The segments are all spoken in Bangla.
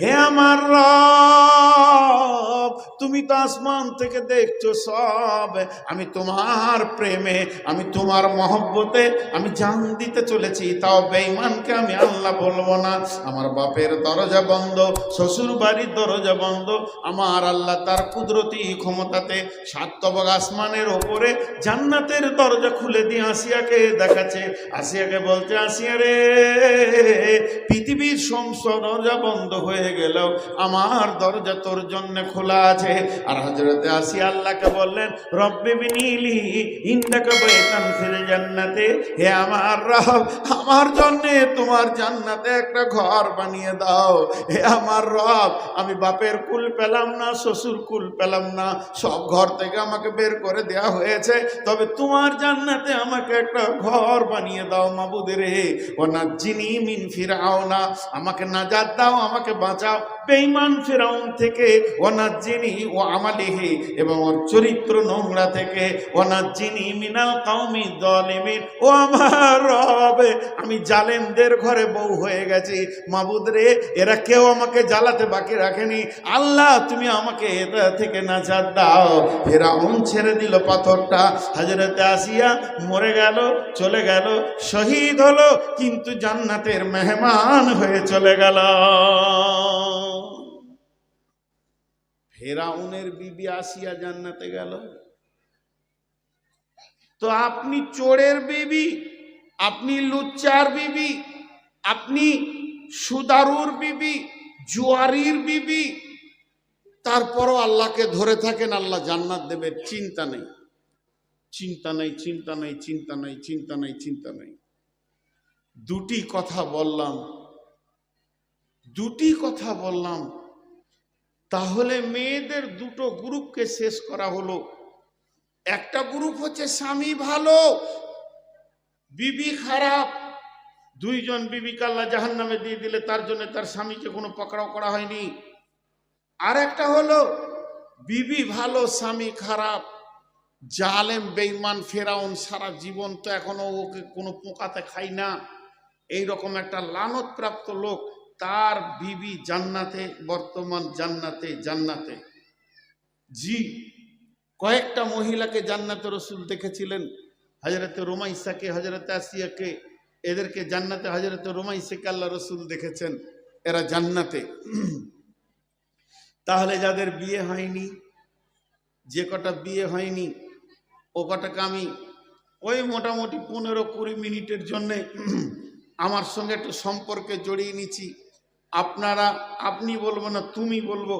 হে আমার রব তুমি তো আসমান থেকে দেখছ সব। আমি তোমার প্রেমে, আমি তোমার মহব্বতে, আমি জান দিতে চলেছি, তাও বেঈমানকে আমি আল্লাহ বলব না। আমার বাপের দরজা বন্ধ শ্বশুর বাড়ির দরজা বন্ধ। আমার আল্লাহ তার কুদরতি ক্ষমতাতে সাতবক আসমানের ওপরে জান্নাতের দরজা খুলে দিয়ে আসিয়াকে দেখাচ্ছে। আসিয়াকে বলছে, আসিয়া রে, পৃথিবীর সমস্ত দরজা বন্ধ হয়ে গেল। আমার দরজা তোর জন্য খোলা আছে। আর হজরতে আসিয়া আল্লাহকে বললেন, রব্বে বিনীলি ইন্দাকে বৈতান ফিরে জান্নাতে। হে আমার রব, আমার তোমার জান্নাতে একটা ঘর বানিয়ে দাও। হে আমার রব, আমি বাপের কুল পেলাম না, শ্বশুর কুল পেলাম না। সব ঘর থেকে আমাকে বের করে দেয়া হয়েছে। তবে তোমার জান্নাতে আমাকে একটা ঘর বানিয়ে দাও মাবুদের হে ও না যিনি মিন ফিরাও না আমাকে নাজাত দাও, আমাকে বাঁচাও। বেঈমান ফেরাউন থেকে, ও না যিনি ও আমালিহি, এবং ওর চরিত্র নোংরা থেকে, ও না যিনি মিনাল কাউমি দলিমিন ও আমার রবে, আমি জালেমদের ঘরে বউ হয়ে গেছি। মাবুদ রে, এরা কেউ আমাকে জ্বালাতে বাকি রাখেনি। আল্লাহ, তুমি আমাকে এটা থেকে নাজাত দাও। ফেরাউন ছেড়ে দিল পাথরটা। হাজরতে আসিয়া মরে গেল, চলে গেল, শহীদ হলো, কিন্তু জান্নাতের মেহমান হয়ে চলে গেল। ফেরাউনের বিবি আসিয়া জান্নাতে গেল। তো আপনি চোরের বিবি, আপনি লুচ্চার বিবি, আপনি সুদারুর বিবি, জুয়ারির বিবি, তারপরও আল্লাহকে ধরে থাকেন, আল্লাহ জান্নাত দেবে, চিন্তা নেই। চিন্তা নেই চিন্তা নেই চিন্তা নেই চিন্তা নেই চিন্তা নেই। দুটি কথা বললাম, দুটি কথা বললাম। তাহলে মেয়েদের দুটো গ্রুপকে শেষ করা হলো। একটা গ্রুপ হচ্ছে স্বামী ভালো, বিবি খারাপ। দুইজন বিবিকে আল্লাহ জাহান নামে দিয়ে দিলে তার জন্য তার স্বামীকে কোনো পকড়াও করা হয়নি। আর একটা হলো, বিবি ভালো, স্বামী খারাপ। জালেম বেইমান ফেরাউন সারা জীবন তো এখনও ওকে কোনো পোকাতে খাই না। এই রকম একটা লানত প্রাপ্ত লোক তার বিবি জান্নাতে, বর্তমান জান্নাতে জান্নাতে। জি, কয়েকটা মহিলাকে জান্নাতে রসুল দেখেছিলেন। হজরতে রোমাইসাকে হজরতে আসিয়াকে, এদেরকে জান্নাতে হজরতে রোমাইসাকে আল্লাহ রসুল দেখেছেন। এরা জান্নাতে। তাহলে যাদের বিয়ে হয়নি, যে কটা বিয়ে হয়নি, ও কটাকে আমি ওই মোটামুটি পনেরো কুড়ি মিনিটের জন্যে আমার সঙ্গে একটু সম্পর্কে জড়িয়ে নিচ্ছি। আপনারা, আপনি বলব না, তুমি বলব,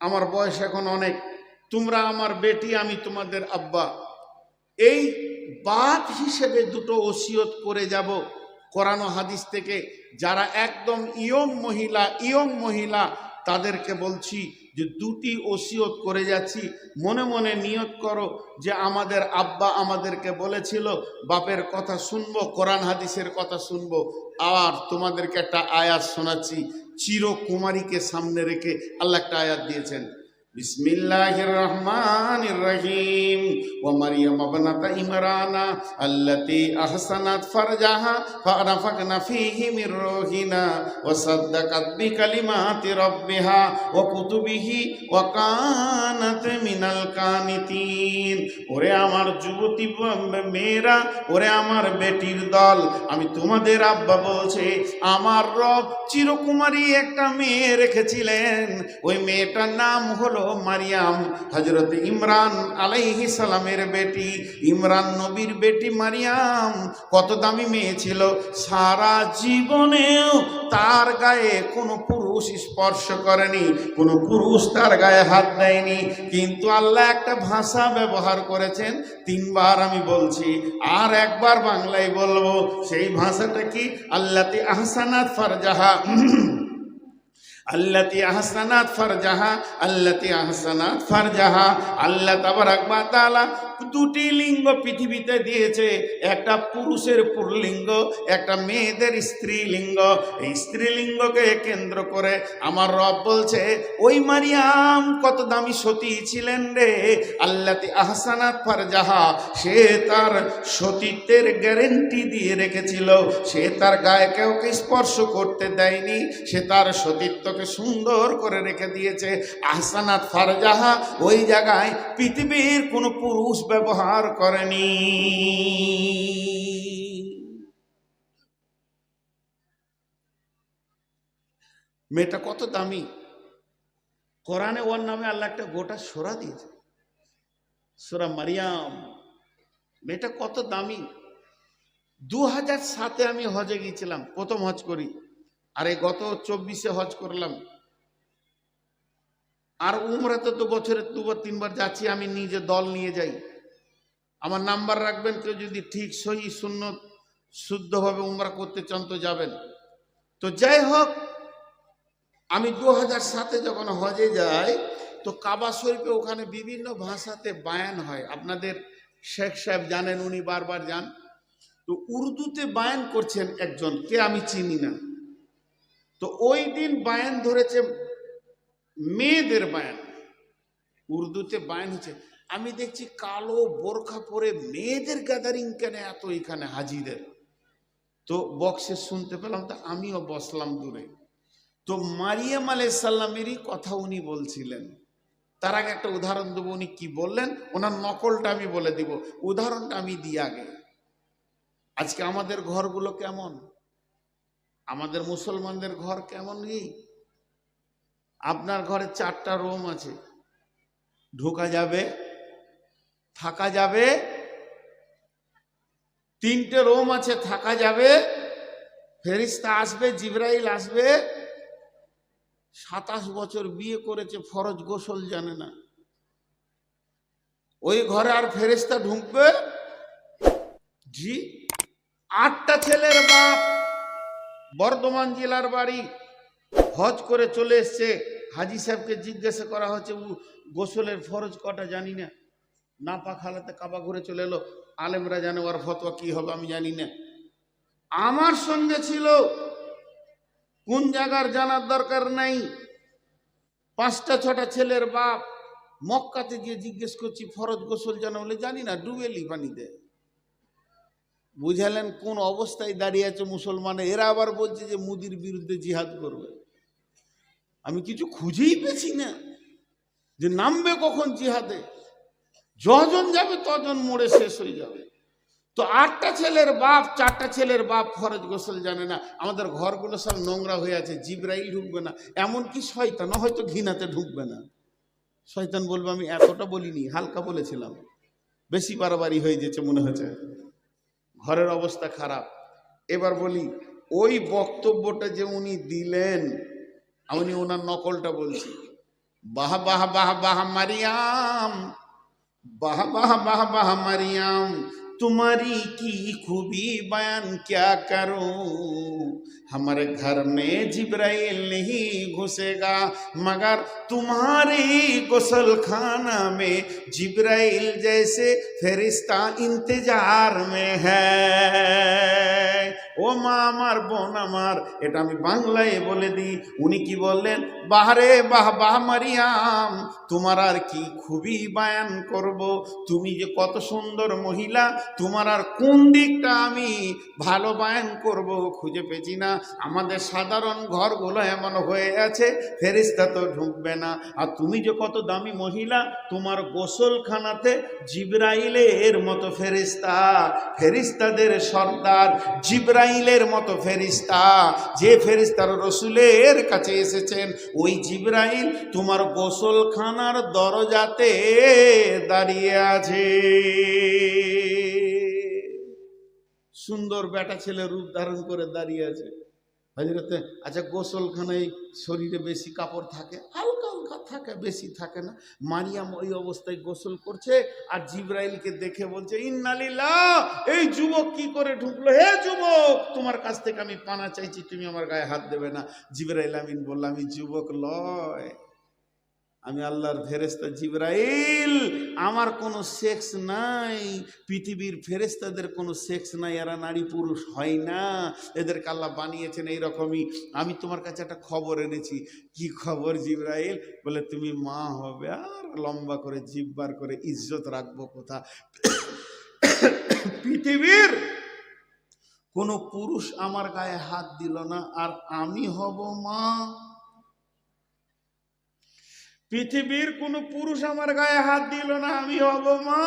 আমার বয়স এখন অনেক। তোমরা আমার বেটি, আমি তোমাদের আব্বা। এই বাদ হিসেবে দুটো ওসিয়ত করে যাব কোরআন হাদিস থেকে। যারা একদম ইয়ং মহিলা ইয়ং মহিলা, তাদেরকে বলছি যে দুটি ওসিয়ত করে যাচ্ছি। মনে মনে নিয়ত করো যে আমাদের আব্বা আমাদেরকে বলেছিল, বাপের কথা শুনব, কোরআন হাদিসের কথা শুনব। আর তোমাদেরকে একটা আয়াত শোনাচ্ছি চিরকুমারীকে সামনে রেখে আল্লাহ একটা আয়াত দিয়েছেন রহমানির রহিম ওয়া মারইয়াম ইবনাত ইমরানা আল্লাতী আহসানাত ফারজাহা ফানাফাকনা ফীহি মির রূহিনা ওয়া সাদ্দাকাত বিকালিমাতি রাব্বিহা। ওয়া কুতুবিহি ওয়া কানিতিন। ওরে আমার যুবতী মেয়েরা, ওরে আমার বেটির দল, আমি তোমাদের আব্বা বলছে, আমার রব চিরকুমারী একটা মেয়ে রেখেছিলেন। ওই মেয়েটার নাম হলো মারিয়াম হজরত ইমরান আলাইহি সালামের বেটি, ইমরান নবীর বেটি মারিয়াম কত দামি মেয়ে ছিল। সারা জীবনেও তার গায়ে কোনো পুরুষ স্পর্শ করেনি, কোনো পুরুষ তার গায়ে হাত দেয়নি। কিন্তু আল্লাহ একটা ভাষা ব্যবহার করেছেন, তিনবার আমি বলছি, আর একবার বাংলায় বলব, সেই ভাষাটা কি? আল্লাতি আহসানাত ফারজাহা। আল্লাতি আহসানাত ফারজাহা, আল্লাতি আহসানাত ফারজাহা। আল্লাহ তাবারাক ওয়া তাআলা দুটি লিঙ্গ পৃথিবীতে দিয়েছে, একটা পুরুষের পুরলিঙ্গ, একটা মেয়েদের স্ত্রীলিঙ্গ। এই স্ত্রীলিঙ্গকে কেন্দ্র করে আমার রব বলছে, ওই মারিয়াম, কত দামি সতী ছিলেন রে। আল্লাতি আহসানাত ফারজাহা, সে তার সতীত্বের গ্যারেন্টি দিয়ে রেখেছিল। সে তার গায়ে কাউকে স্পর্শ করতে দেয়নি, সে তার সতীত্ব তোকে সুন্দর করে রেখে দিয়েছে। আহসানাত ফারজাহা ওই জায়গায় পৃথিবীর কোনো পুরুষ ব্যবহার করেনি। মেয়েটা কত দামি। কোরআনে ওর নামে আল্লাহ একটা গোটা সোরা দিয়েছে। সোরা মারিয়াম। মেয়েটা কত দামি। দু হাজার সাতে আমি হজে গিয়েছিলাম, প্রথম হজ করি। আর এই গত চব্বিশে হজ করলাম। আর উমরাতে তো বছরে দুবার, তিনবার যাচ্ছি, আমি নিজে দল নিয়ে যাই। আমার নাম্বার রাখবেন, কেউ যদি ঠিক, সহি শূন্য শুদ্ধভাবে উমরা করতে চান তো যাবেন। তো যাই হোক, আমি দু হাজার সাতে যখন হজে যাই, তো কাবা শরীফে ওখানে বিভিন্ন ভাষাতে বায়ান হয়। আপনাদের শেখ সাহেব জানেন, উনি বারবার যান। তো উর্দুতে বায়ান করছেন একজন, কে আমি চিনি না। তো ওই দিন বায়ান ধরেছে মেয়েদের বায়ান। উর্দুতে বায়ান হচ্ছে, আমি দেখছি কালো বোরখা পরে মেয়েদের গ্যাদারিং কেন এত এখানে হাজিদের? তো বক্সে শুনতে পেলাম, তো আমিও বসলাম দূরে। তো মারিয়াম আলাইসাল্লামেরই কথা উনি বলছিলেন। তার আগে একটা উদাহরণ দেবো, উনি কি বললেন? ওনার নকলটা আমি বলে দিব। উদাহরণটা আমি দিই আগে। আজকে আমাদের ঘরগুলো কেমন? আমাদের মুসলমানদের ঘর কেমন কি? আপনার ঘরে চারটা রুম আছে। ঢোকা যাবে, থাকা যাবে, তিনটে রুম আছে, থাকা যাবে, ফেরিস্তা আসবে, জিব্রাইল আসবে। সাতাশ বছর বিয়ে করেছে, ফরজ গোসল জানে না। ওই ঘরে আর ফেরিস্তা ঢুকবে? জি, আটটা ছেলের বাপ। বর্ধমান জেলার বাড়ি হজ করে চলে এসছে। হাজি সাহেবকে জিজ্ঞাসা করা হচ্ছে গোসলের ফরজ কটা জানি না? না পাক হালাতে কাবা ঘুরে চলে এলো। আলেমরা জানে, ওর ফতোয়া কি হবে আমি জানি না। আমার সঙ্গে ছিল, কোন জায়গার জানার দরকার নাই। পাঁচটা, ছটা ছেলের বাপ। মক্কাতে গিয়ে জিজ্ঞেস করছি, ফরজ গোসল জানা বলে? জানি না ডুবেলি পানিতে বুঝালেন কোন অবস্থায় দাঁড়িয়ে আছে মুসলমানে? এরা আবার বলছে যে মুদির বিরুদ্ধে জিহাদ করবে। আমি কিছু খুঁজেই পেছি না যে নামবে কখন জিহাদে। যজন যাবে, তজন মোড়ে শেষ হয়ে যাবে। তো আটটা ছেলের বাপ, চারটা ছেলের বাপ ফরজ গোসল জানে না। আমাদের ঘরগুলো সব নোংরা হয়ে আছে, জিব্রাইল ঢুকবে না। এমনকি শয়তান হয়তো ঘৃণাতে ঢুকবে না। শয়তান বলবে, আমি এতটা বলিনি, হালকা বলেছিলাম। বেশি বাড়াবাড়ি হয়ে যেছে মনে হচ্ছে। ঘরের অবস্থা খারাপ। এবার বলি, ওই বক্তব্যটা যে উনি দিলেন, আমি ওনার নকলটা বলছি। বাহ বাহ বাহ বাহ, মারিয়াম। বাহ বাহ বাহ বাহ, মারিয়াম। तुम्हारी की खूबी बयान क्या करूँ? हमारे घर में जिब्राइल नहीं घुसेगा, मगर तुम्हारे गुसल खाना में जिब्राइल जैसे फेरिश्ता इंतज़ार में है। মা আমার বোন আমার, এটা আমি বাংলায় বলে দিই। উনি কি বললেন? বাহারে বাহ বাহ মারিয়াম, তোমার আর কি খুবই বায়ান করব? তুমি যে কত সুন্দর মহিলা, তোমার আর কোন দিকটা আমি ভালো বায়ান করব খুঁজে পেছি না। আমাদের সাধারণ ঘরগুলো এমন হয়ে আছে, ফেরিস্তা তো ঢুকবে না। আর তুমি যে কত দামি মহিলা, তোমার গোসলখানাতে জিব্রাইলের মতো ফেরিস্তা। ফেরিস্তাদের সর্দার জিব্রাইলের মতো ফেরিস্তা, যে ফেরিস্তার রসুলের কাছে এসেছেন, ওই জিব্রাইল তোমার গোসলখানার দরজাতে দাঁড়িয়ে আছে। সুন্দর বেটা ছেলে রূপ ধারণ করে দাঁড়িয়ে আছে। হজরতে আচ্ছা গোসলখানায় শরীরে বেশি কাপড় থাকে? থাকে, বেশি থাকে না। মারিয়াম ওই অবস্থায় গোসল করছে আর জিব্রাইলকে দেখে বলছে ইন্নালিলা এই যুবক কি করে ঢুকলো? হে যুবক, তোমার কাছ থেকে আমি পানা চাইছি, তুমি আমার গায়ে হাত দেবে না। জিব্রাইল আমিন বললাম আমি যুবক লয়। আমি আল্লাহর ফেরেস্তা জিব্রাইল। আমার কোনো সেক্স নাই। পৃথিবীর ফেরেস্তাদের কোনো সেক্স নাই। এরা নারী পুরুষ হয় না। এদেরকে আল্লাহ বানিয়েছেন এইরকমই। আমি তোমার কাছে একটা খবর এনেছি। কি খবর জিব্রাইল? বলে, তুমি মা হবে আর লম্বা করে জিব্বার করে ইজ্জত রাখব কোথা পৃথিবীর কোনো পুরুষ আমার গায়ে হাত দিল না। আর আমি হব মা। পৃথিবীর কোনো পুরুষ আমার গায়ে হাত দিল না, আমি হব মা।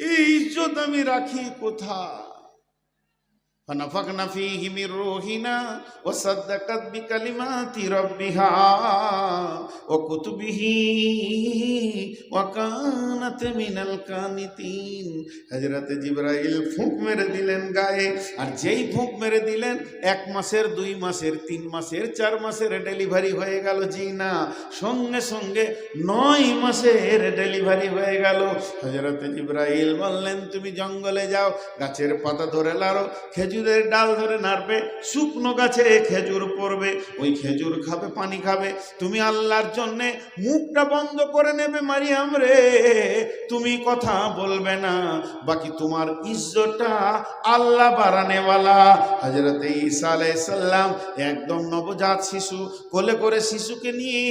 এই ইজ্জত আমি রাখি কোথায়? فنفخنا فيه من روحنا وصدقت بكلمات ربها وكتبه وكانت من القانتين হযরত জিবরাইল ফুঁক মেরে দিলেন গায়ে আর যেই ফুঁক মেরে দিলেন এক মাসের দুই মাসের তিন মাসের চার মাসের ডেলিভারি হয়ে গেল জি না সঙ্গে সঙ্গে নয় মাসের ডেলিভারি হয়ে গেল হযরত জিবরাইল বললেন তুমি জঙ্গলে যাও গাছের পাতা ধরে লাড়ো খেজুরের ডাল ধরে নাড়বে, শুকনো গাছে খেজুর পড়বে, ওই খেজুর খাবে, পানি খাবে। তুমি আল্লাহর জন্যে মুখটা বন্ধ করে নেবে, মারিয়াম রে। তুমি কথা বলবে না, বাকি তোমার ইজ্জতটা আল্লাহ বাড়ানেওয়ালা। হজরত ঈসা আলাইসাল্লাম একদম নবজাত শিশু, কোলে করে শিশুকে নিয়ে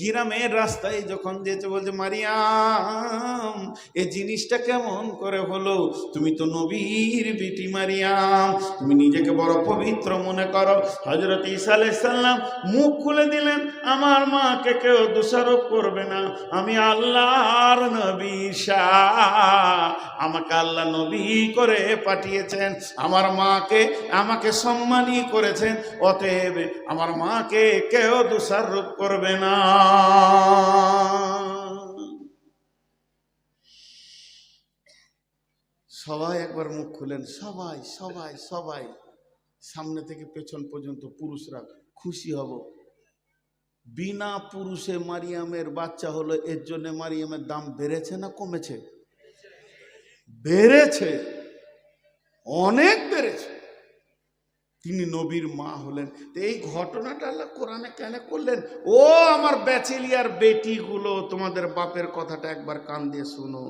গিরামের রাস্তায় যখন যেতে বলছে, মারিয়াম, এ জিনিসটা কেমন করে হলো? তুমি তো নবীর বেটি, মারিয়াম। তুমি নিজেকে বড় পবিত্র মনে করো। হজরত ঈসা আলাইসাল্লাম মুখ খুলে দিলেন, আমার মাকে কেউ দোষারোপ করবে না। আমি আল্লাহর নবী আমাকে আল্লাহ নবী করে পাঠিয়েছেন। আমার মাকে আমাকে সম্মানই করেছেন। অতএব আমার মাকে কেউ দোষারোপ করবে না। সবাই একবার মুখ খুলেন, সবাই সবাই সবাই। সামনে থেকে পেছন পর্যন্ত পুরুষরা খুশি হব। বিনা পুরুষে মারিয়ামের বাচ্চা হলো এর জন্য মারিয়ামের দাম বেড়েছে না কমেছে? বেড়েছে। অনেক বেড়েছে। তিনি নবীর মা হলেন। তো এই ঘটনাটা আল্লাহ কোরআনে কেন করলেন? ও আমার ব্যাচেলিয়ার বেটিগুলো, তোমাদের বাপের কথাটা একবার কান দিয়ে শোনো।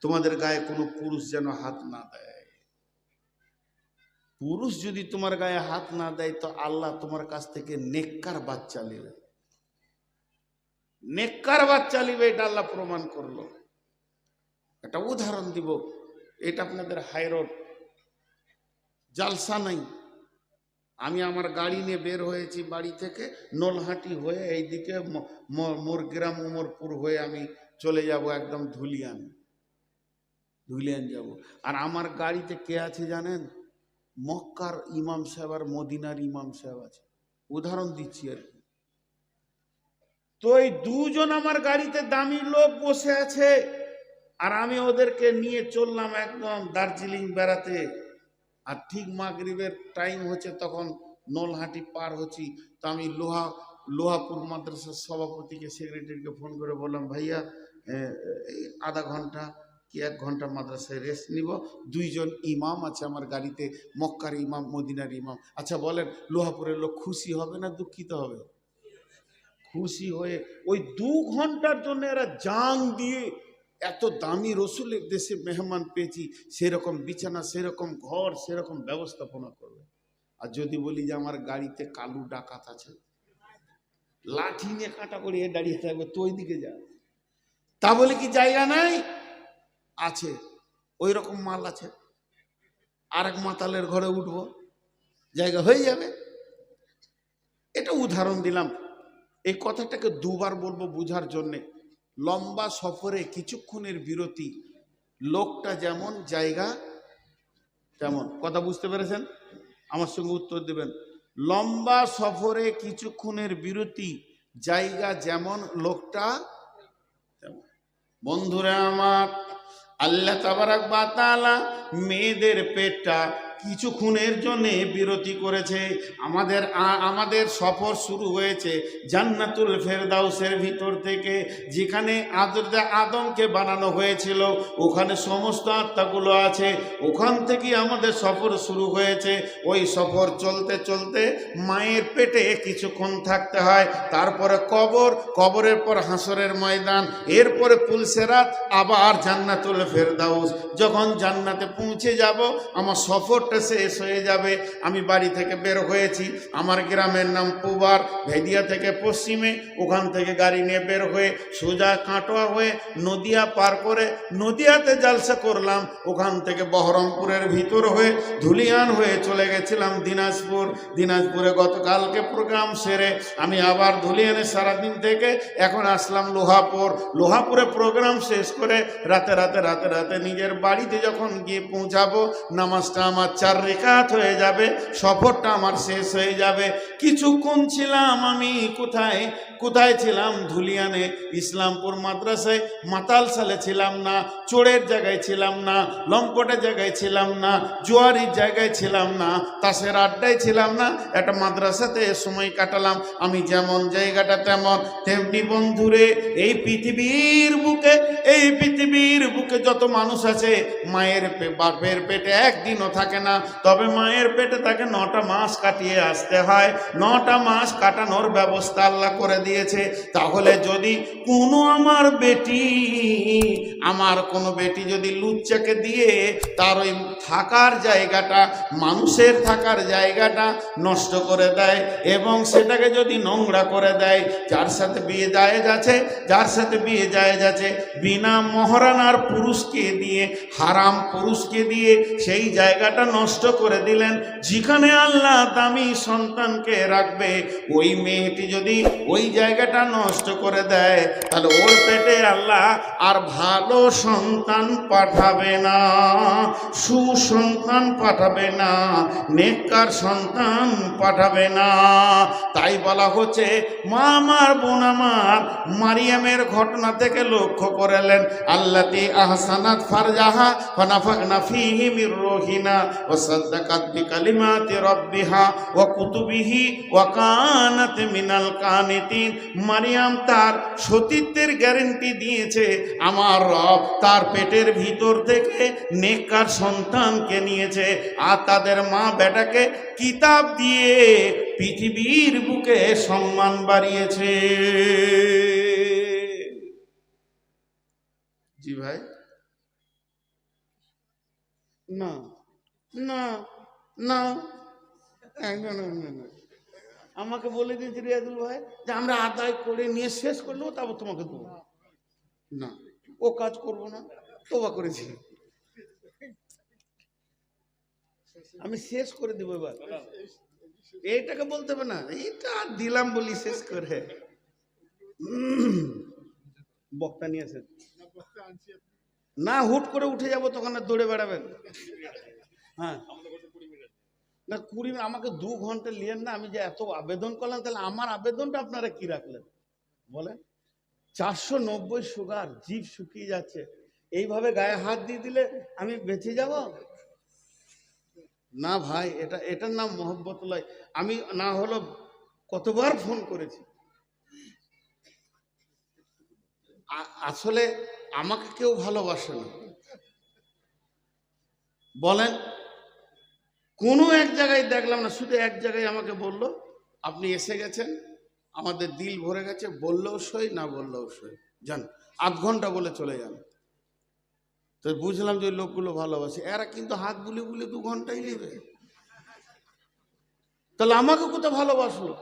তোমাদের গায়ে কোনো পুরুষ যেন হাত না দেয়। পুরুষ যদি তোমার গায়ে হাত না দেয়, তো আল্লাহ তোমার কাছ থেকে নেককার বাচ্চা নেবে নেককার বাচ্চা নিবে এটা আল্লাহ প্রমাণ করল। একটা উদাহরণ দিব। এটা আপনাদের হাইরোড। জালসা নাই। আমি আমার গাড়ি নিয়ে বের হয়েছি বাড়ি থেকে, নলহাটি হয়ে এইদিকে মোরগ্রাম উমরপুর হয়ে আমি চলে যাব একদম ধুলিয়ান। ধুলিয়ান যাব। আর আমার গাড়িতে কে আছে জানেন? মক্কার ইমাম সাহেব আর মদিনার ইমাম সাহেব আছে। উদাহরণ দিচ্ছি আর কি। তো এই দুজন আমার গাড়িতে দামি লোক বসে আছে, আর আমি ওদেরকে নিয়ে চললাম একদম দার্জিলিং বেড়াতে। আর ঠিক মাগরিবের টাইম হচ্ছে তখন নলহাটি পার হচ্ছি। তো আমি লোহা, লোহাপুর মাদ্রাসার সভাপতিকে সেক্রেটারিকে ফোন করে বললাম, ভাইয়া আধা ঘণ্টা কি এক ঘণ্টা মাদ্রাসায় রেস্ট নিব? দুইজন ইমাম আছে আমার গাড়িতে, মক্কার ইমাম, মদিনার ইমাম। আচ্ছা বলেন, লোহাপুরের লোক খুশি হবে না দুঃখিত হবে? খুশি হয়ে ওই দু ঘণ্টার জন্য এরা জাং দিয়ে এত দামি রসুলের দেশে মেহমান পেয়েছি, সেরকম বিছানা, সেরকম ঘর, সেরকম ব্যবস্থাপনা করবে। আর যদি বলি যে আমার গাড়িতে কালু ডাকাত আছে, লাঠি নিয়ে কাটা করিয়ে দাঁড়িয়ে থাকবে, তো ওই দিকে যা। তা বলে কি জায়গা নাই? আছে। ওই রকম মাল আছে। আরেক মাতালের ঘরে উঠবো, জায়গা হয়ে যাবে। এটা উদাহরণ দিলাম। এই কথাটাকে দুবার বলব বোঝার জন্যে। লম্বা সফরে কিছুক্ষণের বিরতি। লোকটা যেমন, জায়গা তেমন। কথা বুঝতে পেরেছেন? আমার সঙ্গে উত্তর দেবেন। লম্বা সফরে কিছুক্ষণের বিরতি, জায়গা যেমন, লোকটা তেমন। বন্ধুরা আমার, আল্লাহ তাবারাক বা তাআলা মেয়েদের পেটটা কিছুক্ষণের জন্যে বিরতি করেছে। আমাদের আমাদের সফর শুরু হয়েছে জান্নাতুল ফেরদাউসের ভিতর থেকে, যেখানে আদরদা আদমকে বানানো হয়েছিল। ওখানে সমস্ত আত্মাগুলো আছে। ওখান থেকে আমাদের সফর শুরু হয়েছে। ওই সফর চলতে চলতে মায়ের পেটে কিছুক্ষণ থাকতে হয়। তারপরে কবর, কবরের পর হাসরের ময়দান, এরপরে পুলসেরাত, আবার জান্নাতুল ফেরদাউস। যখন জান্নাতে পৌঁছে যাব, আমার সফর সফরটা শেষ হয়ে যাবে। আমি বাড়ি থেকে বের হয়েছি। আমার গ্রামের নাম পুবার, ভেদিয়া থেকে পশ্চিমে। ওখান থেকে গাড়ি নিয়ে বের হয়ে সোজা কাটোয়া হয়ে নদিয়া পার করে নদিয়াতে জালসা করলাম। ওখান থেকে বহরমপুরের ভিতর হয়ে ধুলিয়ান হয়ে চলে গেছিলাম দিনাজপুর। দিনাজপুরে গতকালকে প্রোগ্রাম সেরে আমি আবার ধুলিয়ানে সারাদিন থেকে এখন আসলাম লোহাপুর। লোহাপুরে প্রোগ্রাম শেষ করে রাতে রাতে রাতে রাতে নিজের বাড়িতে যখন গিয়ে পৌঁছাবো, নামাজটা আমার চার রেখাত হয়ে যাবে, সফরটা আমার শেষ হয়ে যাবে। কিছুক্ষণ ছিলাম আমি কোথায়? কোথায় ছিলাম? ধুলিয়ানে, ইসলামপুর মাদ্রাসায়। মাতাল সালে ছিলাম না, চোরের জায়গায় ছিলাম না, লম্পটের জায়গায় ছিলাম না, জোয়ারির জায়গায় ছিলাম না, তাসের আড্ডায় ছিলাম না। একটা মাদ্রাসাতে সময় কাটালাম, আমি যেমন জায়গাটা তেমন। তেমনি বন্ধুরে, এই পৃথিবীর বুকে, এই পৃথিবীর বুকে যত মানুষ আছে, মায়ের বাপের পেটে একদিনও থাকে না। তবে মায়ের পেটে তাকে নটা মাস কাটিয়ে আসতে হয়। নটা মাস কাটানোর ব্যবস্থা আল্লাহ করে দিয়েছে। তাহলে যদি কোনো আমার বেটি, আমার কোনো বেটি যদি লুচ্চাকে দিয়ে তার ওই থাকার জায়গাটা, মানুষের থাকার জায়গাটা নষ্ট করে দেয় এবং সেটাকে যদি নোংরা করে দেয়, যার সাথে বিয়ে জায়েজ আছে, যার সাথে বিয়ে জায়েজ আছে, বিনা মহারানার পুরুষকে দিয়ে, হারাম পুরুষকে দিয়ে সেই জায়গাটা নষ্ট করে দিলেন। যেখানে আল্লাহ দামি সন্তানকে রাখবে, ওই মেয়েটি যদি ওই জায়গাটা নষ্ট করে দেয়, তাহলে ওর পেটে আল্লাহ আর ভালো সন্তান পাঠাবে না, সুসন্তান পাঠাবে না, নেককার সন্তান পাঠাবে না। তাই বলা হচ্ছে, মা আমার বোন আমার, মারিয়ামের ঘটনা থেকে লক্ষ্য করেলেন, আল্লাতি আহসানাত ফারজাহা ফানাফাকনা ফীহি মির রুহিনা। সাদ্দাকাত বিকালিমাতি রাব্বিহা ওয়া কুতুবিহি ওয়া কানাত মারিয়াম তার সতীত্বের গ্যারান্টি দিয়েছে, আমার রব তার পেটের ভিতর থেকে নেককার সন্তানকে নিয়েছে, আর তাদের মা বেটাকে কিতাব দিয়ে পৃথিবীর বুকে সম্মান বাড়িয়েছে। জি ভাই? না। না না। আমাকে বলে দিয়েছে রিয়াজুল ভাই যে আমরা আদায় করে নিয়ে শেষ করলেও তারপর তোমাকে দেবো। না, ও কাজ করব না, তোবা করেছি। আমি শেষ করে দেবো এবার। এইটাকে বলতে হবে না এটা দিলাম বলি শেষ করে। বক্তা নিয়ে আসেন না, হুট করে উঠে যাব, তখন আর দৌড়ে বেড়াবেন। হ্যাঁ। না, কুড়ি মিনিট, আমাকে দু ঘণ্টা লিয়েন না, আমি যে এত আবেদন করলাম, তাহলে আমার আবেদনটা আপনারা কি রাখলেন? বলেন। চারশো নব্বই সুগার জিভ শুকিয়ে যাচ্ছে। এইভাবে গায়ে হাত দিয়ে দিলে আমি বেঁচে যাব? না ভাই, এটা, এটার নাম মোহব্বত লয় আমি না হলো কতবার ফোন করেছি। আসলে আমাকে কেউ ভালোবাসে না। বলেন কোনো এক জায়গায় দেখলাম না, শুধু এক জায়গায় আমাকে বলল, আপনি এসে গেছেন, আমাদের দিল ভরে গেছে, বললেও সই, না বললেও সই। যান, আধ ঘণ্টা বলে চলে যান। তো বুঝলাম যে লোকগুলো ভালোবাসে। এরা কিন্তু হাত বুলি বুলি দু ঘন্টাই নেবে। তাহলে আমাকে কোথাও ভালোবাসলো?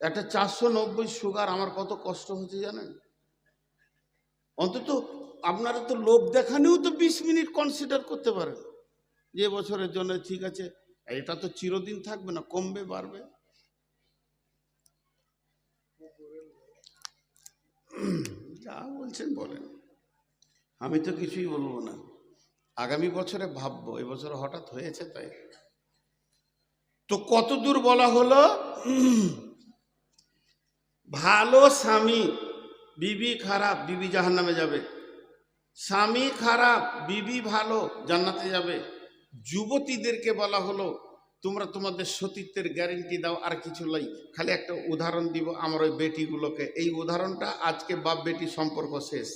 একটা চারশো নব্বই সুগার আমার কত কষ্ট হচ্ছে জানেন? অন্তত আপনারা তো লোভ দেখানেও তো বিশ মিনিট কনসিডার করতে পারেন। যে বছরের জন্য ঠিক আছে, এটা তো চিরদিন থাকবে না, কমবে, বাড়বে। যা বলছেন বলেন। আমি তো কিছুই বলব না। আগামী বছরে ভাববো এবছর হঠাৎ হয়েছে তাই। তো কত দূর বলা হলো? ভালো স্বামী, বিবি খারাপ, বিবি জাহান নামে যাবে। স্বামী খারাপ, বিবি ভালো, জান্নাতে যাবে। যুবতীদেরকে বলা হলো, তোমরা তোমাদের সতীত্বের গ্যারেন্টি দাও, আর কিছু লাই খালি একটা উদাহরণ দিব আমার ওই বেটিগুলোকে। এই উদাহরণটা আজকে বাপ বেটি সম্পর্ক শেষ।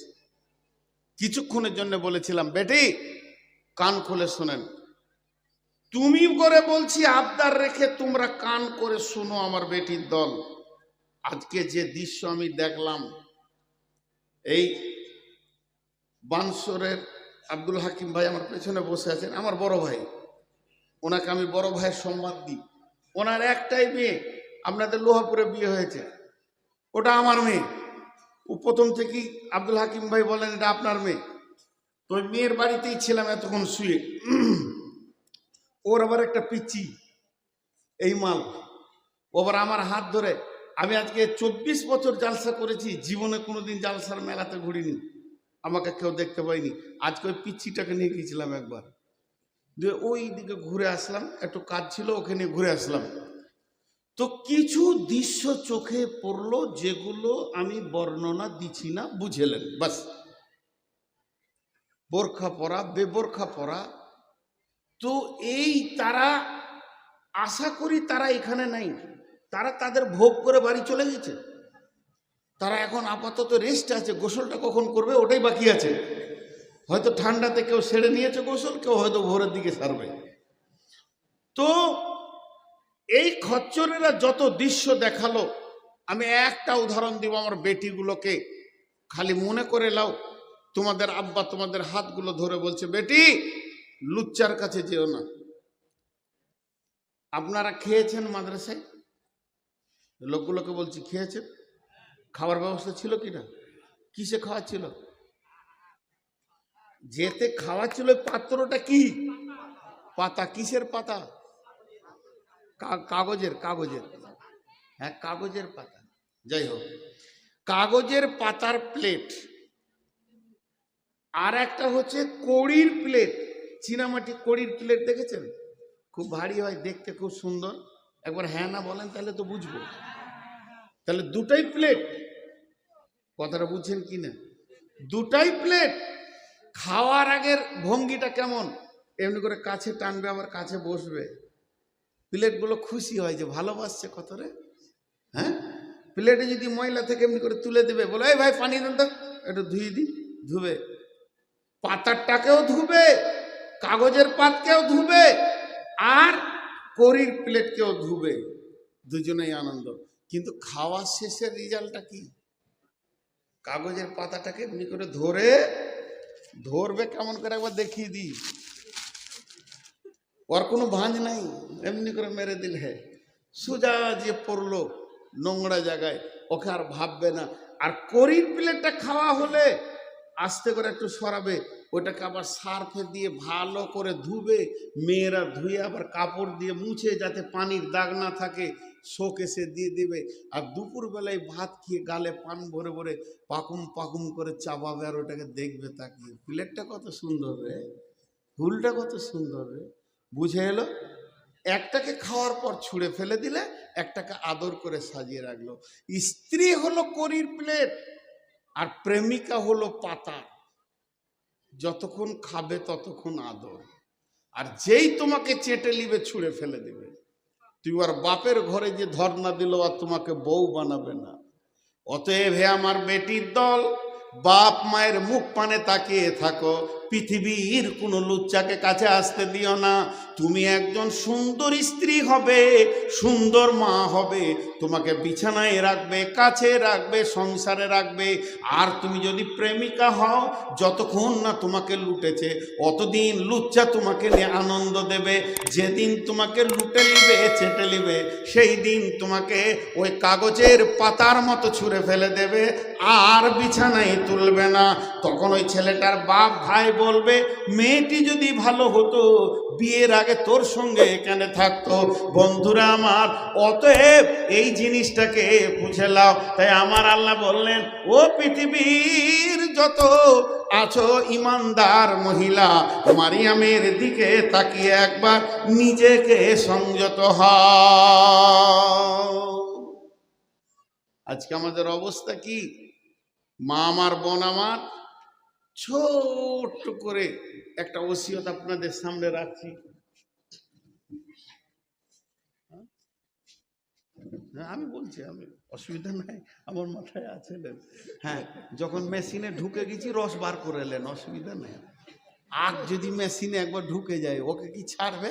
কিছুক্ষণের জন্য বলেছিলাম, বেটি, কান খুলে শোনেন। তুমি করে বলছি, আবদার রেখে তোমরা কান করে শোনো আমার বেটির দল। আজকে যে দৃশ্য আমি দেখলাম, এই বানসরের আব্দুল হাকিম ভাই আমার পেছনে বসে আছেন, আমার বড় ভাই। ওনাকে আমি বড় ভাইয়ের সম্মান দিই। ওনার একটাই মেয়ে, আপনাদের লোহাপুরে বিয়ে হয়েছে। ওটা আমার মেয়ে। ও প্রথম থেকেই আব্দুল হাকিম ভাই বলেন, এটা আপনার মেয়ে। তো ওই মেয়ের বাড়িতেই ছিলাম এতক্ষণ শুয়ে। ওর আবার একটা পিচি এই মাল। ও আবার আমার হাত ধরে, আমি আজকে চব্বিশ বছর জালসা করেছি, জীবনে কোনোদিন জালসার মেলাতে ঘুরিনি। আমাকে কেউ দেখতে পাইনি আজকে ওই পিচ্ছিটাকে নিয়ে গিয়েছিলাম একবার। দিয়ে ওই দিকে ঘুরে আসলাম, একটু কাজ ছিল ওখানে ঘুরে আসলাম। তো কিছু দৃশ্য চোখে পড়ল যেগুলো আমি বর্ণনা দিচ্ছি না, বুঝেলেন, বাস। বোরখা পরা, বেবোরখা পরা। তো এই তারা, আশা করি তারা এখানে নাই। তারা তাদের ভোগ করে বাড়ি চলে গেছে। তারা এখন আপাতত রেস্ট আছে। গোসলটা কখন করবে ওটাই বাকি আছে। হয়তো ঠান্ডাতে কেউ সেরে নিয়েছে গোসল, কেউ হয়তো ভোরের দিকে সারবে। তো এই খচ্চরেরা যত দৃশ্য দেখাল, আমি একটা উদাহরণ দিব আমার বেটিগুলোকে। খালি মনে করে লাও, তোমাদের আব্বা তোমাদের হাতগুলো ধরে বলছে, বেটি, লুচ্চার কাছে যেও না। আপনারা খেয়েছেন মাদ্রাসায়? লোকগুলোকে বলছি, খেয়েছেন? খাবার ব্যবস্থা ছিল কি না কিসে খাওয়া ছিল যেতে খাওয়া ছিল ওই পাত্রটা কি? পাতা, কিসের পাতা? কাগজের কাগজের হ্যাঁ কাগজের পাতা। যাই হোক, কাগজের পাতার প্লেট আর একটা হচ্ছে কড়ির প্লেট চীনামাটি কড়ির প্লেট দেখেছেন? খুব ভারী হয়, দেখতে খুব সুন্দর। একবার হ্যাঁ না বলেন, তাহলে তো বুঝব। তাহলে দুটাই প্লেট কথাটা বুঝছেন কি না? দুটাই প্লেট খাওয়ার আগের ভঙ্গিটা কেমন? এমনি করে কাছে টানবে, আবার কাছে বসবে। প্লেটগুলো খুশি হয় যে ভালোবাসছে কত রে? হ্যাঁ? প্লেটে যদি ময়লা থেকে, এমনি করে তুলে দেবে। বলে, এই ভাই, পানি দেন তো। একটু ধুয়ে দি ধুবে। পাতারটাকেও ধুবে, কাগজের পাতকেও ধুবে, আর করির প্লেটকেও ধুবে। দুজনেই আনন্দ। কিন্তু খাওয়া শেষের রেজাল্টটা কি? কাগজের পাতাটাকে এমনি করে ধরে, ধরবে কেমন করে একবার দেখিয়ে দিই। ওর কোনো ভাঁজ নাই, এমনি করে মেরে দিল। হে সোজা যে পড়ল নোংরা জায়গায়, ওকে আর ভাববে না। আর করির প্লেটটা খাওয়া হলে আস্তে করে একটু সরাবে ওটাকে আবার সার্ফে দিয়ে ভালো করে ধুবে, মেয়েরা ধুয়ে আবার কাপড় দিয়ে মুছে যাতে পানির দাগ না থাকে, শোকেসে দিয়ে দিবে। আর দুপুরবেলায় ভাত খেয়ে গালে পান ভরে ভরে পাকুম পাকুম করে চাপাবে আর ওটাকে দেখবে তাকিয়ে। প্লেটটা কত সুন্দর রে ফুলটা কত সুন্দর রে। বুঝে এলো? একটাকে খাওয়ার পর ছুঁড়ে ফেলে দিলে, একটাকে আদর করে সাজিয়ে রাখল। স্ত্রী হলো করির প্লেট, আর প্রেমিকা হলো পাতা যতক্ষণ খাবে ততক্ষণ আদর। আর যেই তোমাকে চেটে নিবে, ছুঁড়ে ফেলে দেবে। তুই আর বাপের ঘরে যে ধর্ণা দিল আর তোমাকে বউ বানাবে না। অতএব হে আমার বেটির দল, বাপ মায়ের মুখ পানে তাকিয়ে থাকো। পৃথিবীর কোনো লুচ্চাকে কাছে আসতে দিও না। তুমি একজন সুন্দর স্ত্রী হবে, সুন্দর মা হবে, তোমাকে বিছানায় রাখবে, কাছে রাখবে, সংসারে রাখবে। আর তুমি যদি প্রেমিকা হও, যতক্ষণ না তোমাকে লুটেছে, অতদিন লুচ্চা তোমাকে নিয়ে আনন্দ দেবে। যেদিন তোমাকে লুটে নিবে চেটে নিবে, সেই দিন তোমাকে ওই কাগজের পাতার মতো ছুঁড়ে ফেলে দেবে, আর বিছানায় তুলবে না। তখন ওই ছেলেটার বাপ ভাই বলবে, মেয়েটি যদি ভালো হতো, বিয়ের আগে তোর সঙ্গে এখানে থাকতো। বন্ধুরা আমার, অতএব এই জিনিসটাকে বুঝে লাও তাই আমার আল্লাহ বললেন, ও পৃথিবীর যত আছো ইমানদার মহিলা, মারিয়ামের দিকে তাকিয়ে একবার নিজেকে সংযত হও। আজকে আমাদের অবস্থা কি? মা আমার, বোন আমার, ছোট্ট করে একটা ওসিয়ত আপনাদের সামনে রাখছি। হ্যাঁ আমি বলছি, আমি অসুবিধা নাই, আমার মাথায় আছে। হ্যাঁ যখন মেশিনে ঢুকে গেছি, রস বার করে এলেন, অসুবিধা নেই। আগ যদি মেশিনে একবার ঢুকে যায়, ওকে কি ছাড়বে?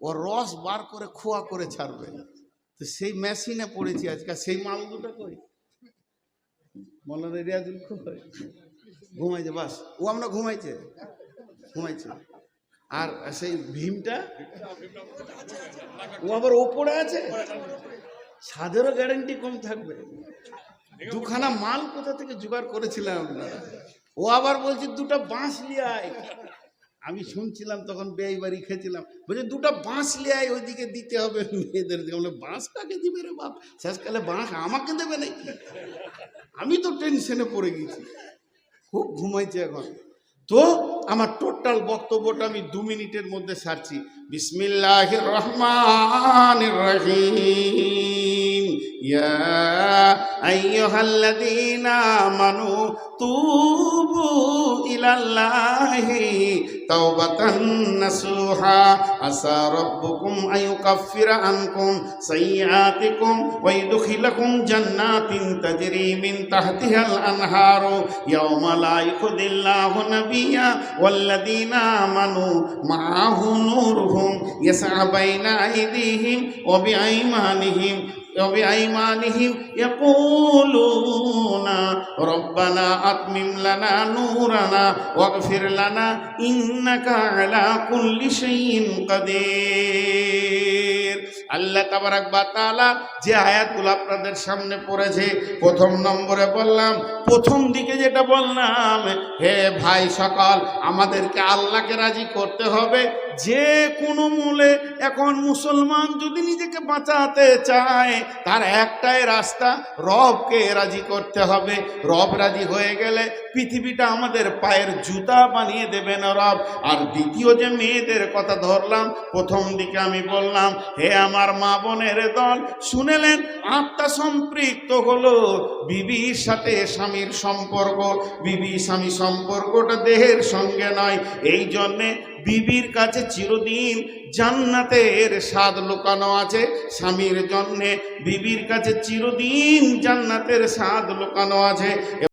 ও রস বার করে, খোয়া করে ছাড়বে। তো সেই মেশিনে পড়েছি আজকে সেই মাল দুটো কই? মৌলানা রিয়াজুল কই? ঘুমাইছে, বাস। ও আমরা ঘুমাইছে? ঘুমাইছে। আর সেই ভীমটা? ও আবার ওপরে আছে? ছাদেরও গ্যারেন্টি কম থাকবে। দুখানা মাল কোথা থেকে জোগাড় করেছিলাম? আপনারা ও আবার বলছে, দুটো বাঁশ লিয়ায় আমি শুনছিলাম, তখন বেই বাড়ি খেয়েছিলাম। বলছে, দুটো বাঁশ লিয়ায় ওইদিকে দিতে হবে। মেয়েদের দিকে বলে, বাঁশ কাকে দিবে রে বাপ? শেষকালে বাঁশ আমাকে দেবে নাকি? আমি তো টেনশনে পড়ে গেছি। খুব ঘুমাইছে এখন। তো আমার টোটাল বক্তব্যটা আমি দু মিনিটের মধ্যে সারছি। বিসমিল্লাহ রহমান রহিম। يا أيها الذين آمنوا توبوا إلى الله توبة نصوحا عسى ربكم أن يكفر عنكم سيئاتكم ويدخلكم جنات تجري من تحتها الأنهار يوم لا يخذ الله نبيا والذين آمنوا معه نورهم يسعى بين أيديهم وبأيمانهم يقولون ربنا أتمم لنا نورنا واغفر لنا إنك على كل شيء قدير আল্লাহ তাবারাক বা তাআলা যে আয়াতগুলো আপনাদের সামনে পড়েছে, প্রথম নম্বরে বললাম, প্রথম দিকে যেটা বললাম, হে ভাই সকল, আমাদেরকে আল্লাহকে রাজি করতে হবে। যে কোনো মূলে এখন মুসলমান যদি নিজেকে বাঁচাতে চায়, তার একটাই রাস্তা, রবকে রাজি করতে হবে। রব রাজি হয়ে গেলে পৃথিবীটা আমাদের পায়ের জুতা বানিয়ে দেবেন রব। আর দ্বিতীয় যে মেয়েদের কথা ধরলাম, প্রথম দিকে আমি বললাম, হে আমার মা বোনের দল। শুনেলেন, আত্মা সম্পৃক্ত হলো। বিবির সাথে স্বামীর সম্পর্ক। বিবি স্বামী সম্পর্কটা দেহের সঙ্গে নয়। এই জন্যে বিবির কাছে চিরদিন জান্নাতের স্বাদ লুকানো আছে। স্বামীর জন্যে বিবির কাছে চিরদিন জান্নাতের স্বাদ লুকানো আছে।